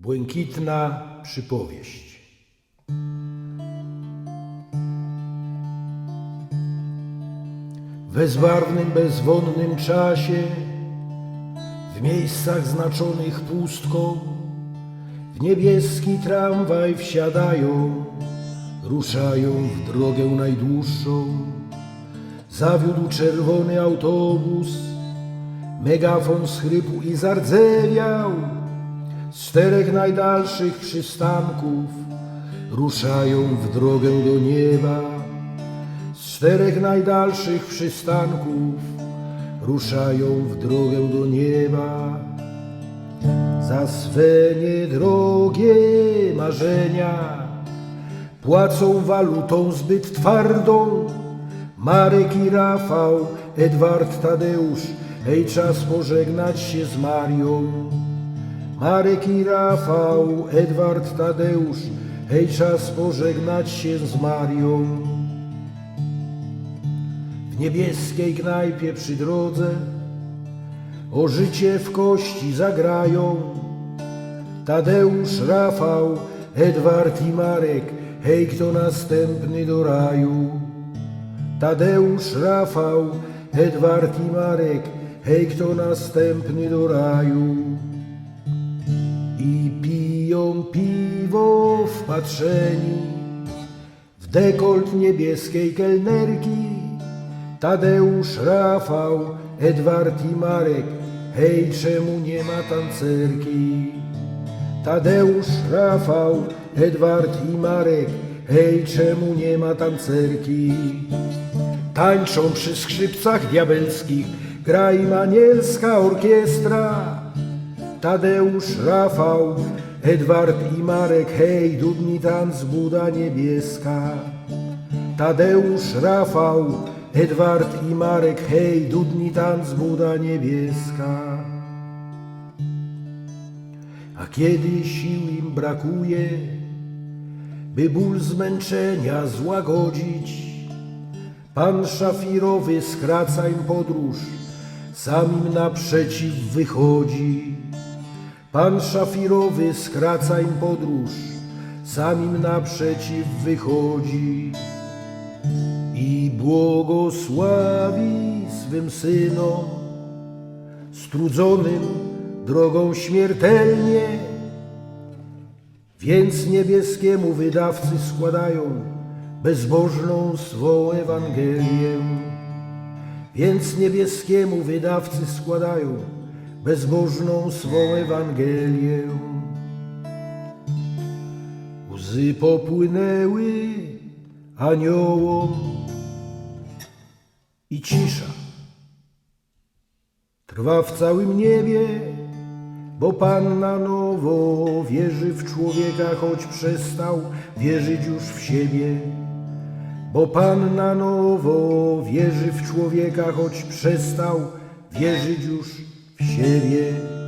Błękitna przypowieść. W bezbarwnym, bezwonnym czasie, w miejscach znaczonych pustką, w niebieski tramwaj wsiadają, ruszają w drogę najdłuższą. Zawiódł czerwony autobus, megafon schrypł i zardzewiał. Z czterech najdalszych przystanków ruszają w drogę do nieba. Z czterech najdalszych przystanków ruszają w drogę do nieba. Za swe niedrogie marzenia płacą walutą zbyt twardą. Marek i Rafał, Edward Tadeusz, hej czas pożegnać się z Marią. Marek i Rafał, Edward Tadeusz, hej czas pożegnać się z Marią. W niebieskiej knajpie przy drodze o życie w kości zagrają. Tadeusz, Rafał, Edward i Marek, hej kto następny do raju. Tadeusz, Rafał, Edward i Marek, hej kto następny do raju. Piwo wpatrzeni w dekolt niebieskiej kelnerki. Tadeusz, Rafał, Edward i Marek, hej czemu nie ma tancerki? Tadeusz, Rafał, Edward i Marek, hej czemu nie ma tancerki? Tańczą przy skrzypcach diabelskich, gra im orkiestra. Tadeusz, Rafał, Edward i Marek, hej, dudni tanc Buda niebieska. Tadeusz, Rafał, Edward i Marek, hej, dudni tanc Buda niebieska. A kiedy sił im brakuje, by ból zmęczenia złagodzić, Pan szafirowy skraca im podróż, sam im naprzeciw wychodzi. Pan szafirowy skraca im podróż, sam im naprzeciw wychodzi. I błogosławi swym synom, strudzonym drogą śmiertelnie, więc niebieskiemu wydawcy składają bezbożną swą Ewangelię. Więc niebieskiemu wydawcy składają bezbożną swą Ewangelię. Łzy popłynęły aniołom i cisza trwa w całym niebie, bo Pan na nowo wierzy w człowieka, choć przestał wierzyć już w siebie. Bo Pan na nowo wierzy w człowieka, choć przestał wierzyć już w siebie.